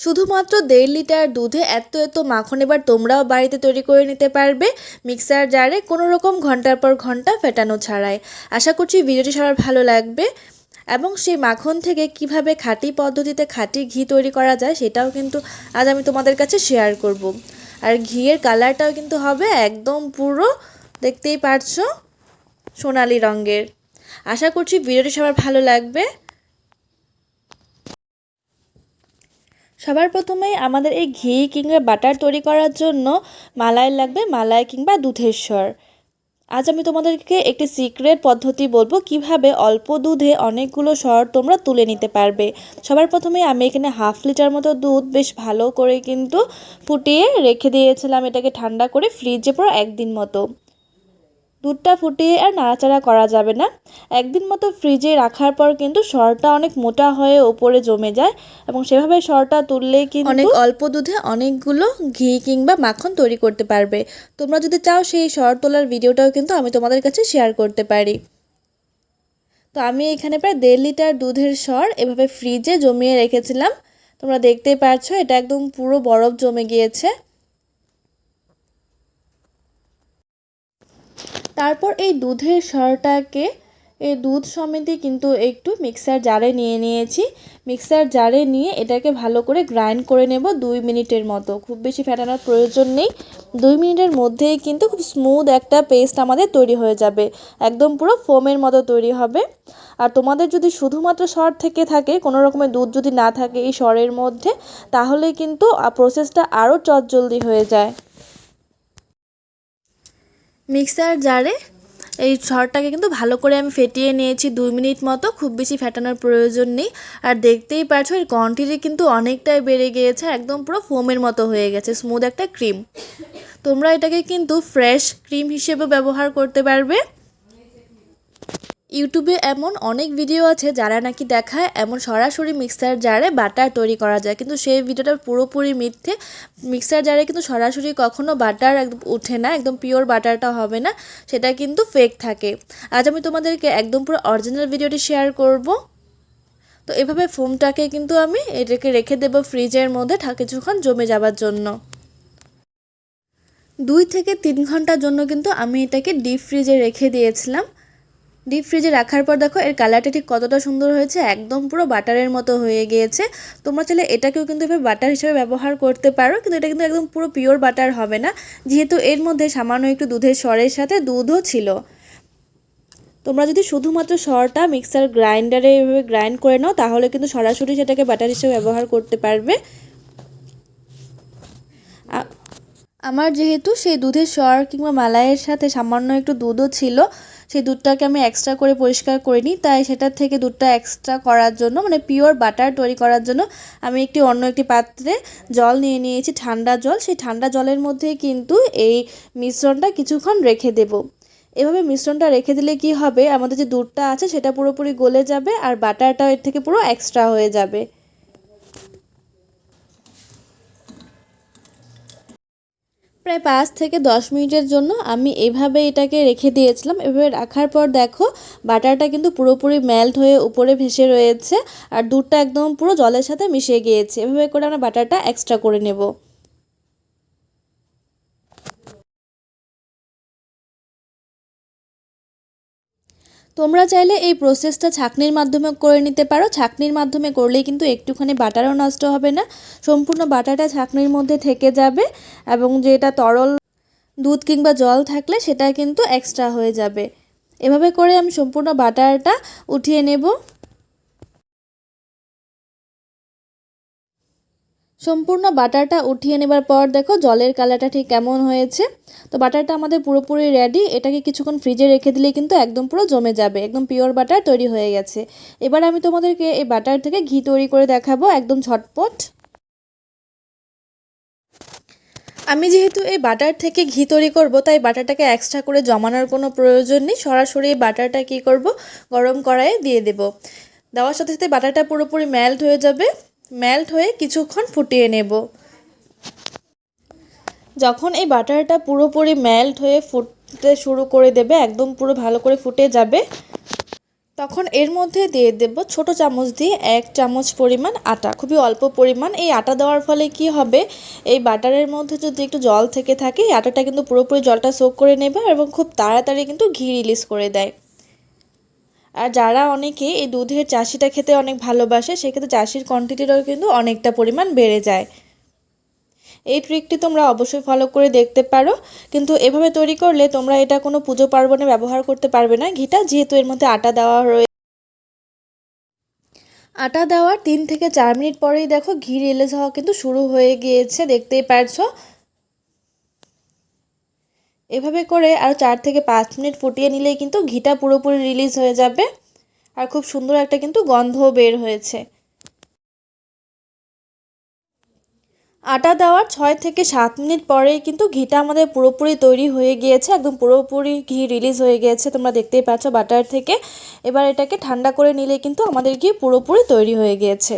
শুধুমাত্র দেড় লিটার দুধে এত এত মাখন এবার তোমরাও বাড়িতে তৈরি করে নিতে পারবে। মিক্সার জারে কোনো রকম ঘণ্টার পর ঘণ্টা ফেটানো ছাড়াই। আশা করছি ভিডিওটি সবার ভালো লাগবে। এবং সেই মাখন থেকে কীভাবে খাঁটি পদ্ধতিতে খাঁটি ঘি তৈরি করা যায় সেটাও কিন্তু আজ আমি তোমাদের কাছে শেয়ার করব। আর ঘিয়ের কালারটাও কিন্তু হবে একদম পুরো, দেখতেই পারছ? সোনালি রঙের। আশা করছি ভিডিওটি সবার ভালো লাগবে। সবার প্রথমেই আমাদের এই ঘি কিংবা বাটার তৈরি করার জন্য মালাই লাগবে, মালাই কিংবা দুধের স্বর আজ আমি তোমাদেরকে একটি সিক্রেট পদ্ধতি বলব, কীভাবে অল্প দুধে অনেকগুলো স্বর তোমরা তুলে নিতে পারবে। সবার প্রথমে আমি এখানে হাফ লিটার মতো দুধ বেশ ভালো করে কিন্তু ফুটিয়ে রেখে দিয়েছিলাম এটাকে ঠান্ডা করে ফ্রিজে পুরো একদিন মতো। দুধটা ফুটিয়ে আর নাড়াচাড়া করা যাবে না। একদিন মতো ফ্রিজে রাখার পর কিন্তু সরটা অনেক মোটা হয়ে ওপরে জমে যায় এবং সেভাবে সরটা তুললে কিন্তু অনেক অল্প দুধে অনেকগুলো ঘি কিংবা মাখন তৈরি করতে পারবে। তোমরা যদি চাও সেই সর তোলার ভিডিওটাও কিন্তু আমি তোমাদের কাছে শেয়ার করতে পারি। তো আমি এখানে প্রায় দেড় লিটার দুধের সর এভাবে ফ্রিজে জমিয়ে রেখেছিলাম। তোমরা দেখতেই পারছ, এটা একদম পুরো বরফ জমে গিয়েছে। তারপর এই দুধের সরটাকে, এই দুধ সমেতে কিন্তু একটু মিক্সার জারে নিয়ে নিয়েছি। মিক্সার জারে নিয়ে এটাকে ভালো করে গ্রাইন্ড করে নেব দুই মিনিটের মতো। খুব বেশি ফেটানোর প্রয়োজন নেই। দুই মিনিটের মধ্যেই কিন্তু খুব স্মুথ একটা পেস্ট আমাদের তৈরি হয়ে যাবে। একদম পুরো ফোমের মতো তৈরি হবে। আর তোমাদের যদি শুধুমাত্র সর থেকে থাকে, কোনো রকমের দুধ যদি না থাকে এই সরের মধ্যে, তাহলে কিন্তু প্রসেসটা আরও চটজলদি হয়ে যায়। মিক্সার জারে এই সরটাকে কিন্তু ভালো করে আমি ফেটিয়ে নিয়েছি দুই মিনিট মতো। খুব বেশি ফেটানোর প্রয়োজন নেই। আর দেখতেই পারছ, এর কন্টিটি কিন্তু অনেকটাই বেড়ে গিয়েছে, একদম পুরো ফোমের মতো হয়ে গেছে স্মুথ একটা ক্রিম তোমরা এটাকে কিন্তু ফ্রেশ ক্রিম হিসেবে ব্যবহার করতে পারবে। ইউটিউবে এমন অনেক ভিডিও আছে যারা নাকি দেখায় এমন সরাসরি মিক্সার জারে বাটার তৈরি করা যায়। কিন্তু সেই ভিডিওটা পুরোপুরি মিথ্যে। মিক্সার জারে কিন্তু সরাসরি কখনো বাটার একদম ওঠে না, একদম পিওর বাটারটা হবে না, সেটা কিন্তু ফেক থাকে। আজ আমি তোমাদেরকে একদম পুরো অরিজিনাল ভিডিওটি শেয়ার করব। তো এভাবে ফোমটাকে কিন্তু আমি এটাকে রেখে দেব ফ্রিজের মধ্যে কিছুক্ষণ জমে যাবার জন্য। দুই থেকে তিন ঘণ্টার জন্য কিন্তু আমি এটাকে ডিপ ফ্রিজে রেখে দিয়েছিলাম। ডিপ ফ্রিজে রাখার পর দেখো, এর কালারটা ঠিক কতটা সুন্দর হয়েছে, একদম পুরো বাটারের মতো হয়ে গিয়েছে। তোমরা চাইলে এটাকেও কিন্তু এভাবে বাটার হিসেবে ব্যবহার করতে পারো, কিন্তু এটা কিন্তু একদম পুরো পিওর বাটার হবে না। যেহেতু এর মধ্যে সামান্য একটু দুধের স্বরের সাথে দুধও ছিল। তোমরা যদি শুধুমাত্র সরটা মিক্সার গ্রাইন্ডারে এভাবে গ্রাইন্ড করে নাও, তাহলে কিন্তু সরাসরি সেটাকে বাটার হিসেবে ব্যবহার করতে পারবে। আমার যেহেতু সেই দুধের স্বর কিংবা মালাইয়ের সাথে সামান্য একটু দুধও ছিল সেই দুধটাকে আমি এক্সট্রা করে পরিষ্কার করে নিই। তাই সেটার থেকে দুধটা এক্সট্রা করার জন্য মানে পিওর বাটার তৈরি করার জন্য আমি একটি অন্য একটি পাত্রে জল নিয়ে নিয়েছি, ঠান্ডা জল। সেই ঠান্ডা জলের মধ্যে কিন্তু এই মিশ্রণটা কিছুক্ষণ রেখে দেব। এভাবে মিশ্রণটা রেখে দিলে কি হবে? আমাদের যে দুধটা আছে সেটা পুরোপুরি গলে যাবে আর বাটারটাও এর থেকে পুরো এক্সট্রা হয়ে যাবে। প্রায় পাঁচ থেকে দশ মিনিটের জন্য আমি এভাবে এটাকে রেখে দিয়েছিলাম। এভাবে রাখার পর দেখো, বাটারটা কিন্তু পুরোপুরি মেল্ট হয়ে উপরে ভেসে রয়েছে আর দুধটা একদম পুরো জলের সাথে মিশে গিয়েছে। এভাবে করে আমরা বাটারটা এক্সট্রা করে নেব। তোমরা চাইলে এই প্রসেসটা ছাঁকনির মাধ্যমে করে নিতে পারো। ছাঁকনির মাধ্যমে করলেই কিন্তু একটুখানি বাটারও নষ্ট হবে না। সম্পূর্ণ বাটারটা ছাঁকনির মধ্যে থেকে যাবে এবং যেটা তরল দুধ কিংবা জল থাকলে সেটা কিন্তু এক্সট্রা হয়ে যাবে। এভাবে করে আমি সম্পূর্ণ বাটারটা উঠিয়ে নেব। সম্পূর্ণ বাটারটা উঠিয়ে নেবার পর দেখো জলের কালারটা ঠিক কেমন হয়েছে। তো বাটারটা আমাদের পুরোপুরি রেডি এটাকে কিছুক্ষণ ফ্রিজে রেখে দিলে কিন্তু একদম পুরো জমে যাবে, একদম পিওর বাটার তৈরি হয়ে গেছে। এবার আমি তোমাদেরকে এই বাটার থেকে ঘি তৈরি করে দেখাবো একদম ঝটপট। আমি যেহেতু এই বাটার থেকে ঘি তৈরি করব, তাই বাটারটাকে এক্সট্রা করে জমানোর কোনো প্রয়োজন নেই। সরাসরি এই বাটারটা কী করব? গরম কড়াইয়ে দিয়ে দেব। দেওয়ার সাথে সাথে বাটারটা পুরোপুরি মেল্ট হয়ে যাবে। মেল্ট হয়ে কিছুক্ষণ ফুটিয়ে নেব। যখন এই বাটারটা পুরোপুরি মেল্ট হয়ে ফুটতে শুরু করে দেবে, একদম পুরো ভালো করে ফুটে যাবে, তখন এর মধ্যে দিয়ে দেব ছোট চামচ দিয়ে এক চামচ পরিমাণ আটা। খুবই অল্প পরিমাণ। এই আটা দেওয়ার ফলে কি হবে? এই বাটারের মধ্যে যদি একটু জল থেকে থাকে, এই আটাটা কিন্তু পুরোপুরি জলটা সোক করে নেবে এবং খুব তাড়াতাড়ি কিন্তু ঘি রিলিজ করে দেয়। আর যারা অনেকে এই দুধের চাষিটা খেতে অনেক ভালোবাসে, সেক্ষেত্রে চাষির কোয়ান্টিটিটাও কিন্তু অনেকটা পরিমাণ বেড়ে যায়। এই ট্রিকটি তোমরা অবশ্যই ফলো করে দেখতে পারো। কিন্তু এভাবে তৈরি করলে তোমরা এটা কোনো পুজো পার্বণে ব্যবহার করতে পারবে না। ঘিটা যেহেতু এর মধ্যে আটা দেওয়া রয়েছে আটা দেওয়ার তিন থেকে চার মিনিট পরেই দেখো ঘি রিলিজ হওয়া কিন্তু শুরু হয়ে গিয়েছে, দেখতেই পারছ। এভাবে করে আর চার থেকে পাঁচ মিনিট ফুটিয়ে নিলেই কিন্তু ঘিটা পুরোপুরি রিলিজ হয়ে যাবে। আর খুব সুন্দর একটা কিন্তু গন্ধও বের হয়েছে। আটা দেওয়ার ছয় থেকে সাত মিনিট পরেই কিন্তু ঘিটা আমাদের পুরোপুরি তৈরি হয়ে গিয়েছে, একদম পুরোপুরি ঘি রিলিজ হয়ে গিয়েছে, তোমরা দেখতেই পাচ্ছ বাটার থেকে। এবার এটাকে ঠান্ডা করে নিলে কিন্তু আমাদের ঘি পুরোপুরি তৈরি হয়ে গিয়েছে।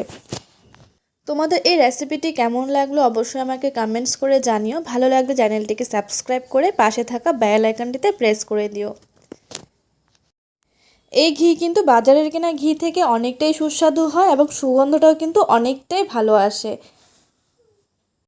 তোমাদের এই রেসিপিটি কেমন লাগল অবশ্যই আমাকে কমেন্টস করে জানিও। ভালো লাগলে চ্যানেলটিকে সাবস্ক্রাইব করে পাশে থাকা বেল আইকনটিতে প্রেস করে দিও। এই ঘি কিন্তু বাজারের কেনা ঘি থেকে অনেকটাই সুস্বাদু হয় এবং সুগন্ধটাও কিন্তু অনেকটাই ভালো আসে।